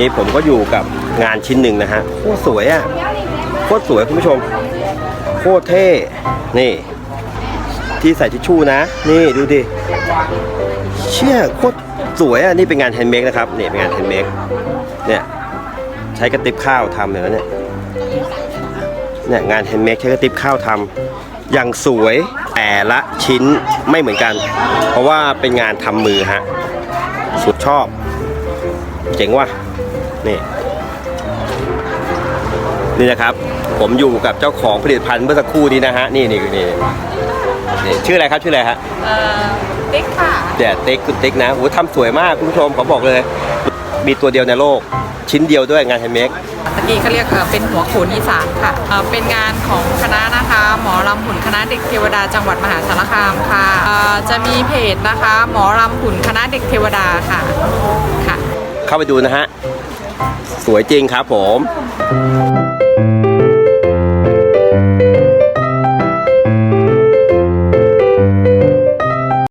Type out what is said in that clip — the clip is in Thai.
นี้ผมก็อยู่กับงานชิ้นหนึ่งนะฮะโคตรสวยอะ่ะโคตรสวยคุณผู้ชมโคตรเท่นี่ ที่ใส่ทิชชู่นะ นี่ดูดิเชี่ยโคตรสวยอะนี่เป็นงานแฮนด์เมดนะครับนี่เป็นงานแฮนด์เมดเนี่ยใช้กระติบข้าวทำเลยนะเนี่ยเนี่ยงานแฮนด์เมดใช้กระติบข้าวทำอย่างสวยแต่ละชิ้นไม่เหมือนกัน เพราะว่าเป็นงานทำมือฮะสุดชอบ เจ๋งว่ะ นี่ นี่นะครับ ผมอยู่กับเจ้าของผลิตภัณฑ์เมื่อสักครู่นี้นะฮะ นี่นี่นี่นี่ชื่ออะไรครับชื่ออะไรฮะเอ่อติ๊กค่ะเดี๋ยวติ๊กคุณติ๊กนะโอ้ทำสวยมากคุณผู้ชมขอบอกเลย มีตัวเดียวในโลก ชิ้นเดียวด้วยงานแฮนด์เมดตะกี้เขาเรียกเอ่อเป็นหัวโขนอีสานค่ะเอ่อเป็นงานของคณะนะคะ หมอลำหุ่นคณะเด็กเทวดาจังหวัดมหาสารคามค่ะเอ่อจะมีเพจนะคะ หมอลำหุ่นคณะเด็กเทวดาค่ะค่ะ เข้าไปดูนะฮะ สวยจริงครับผม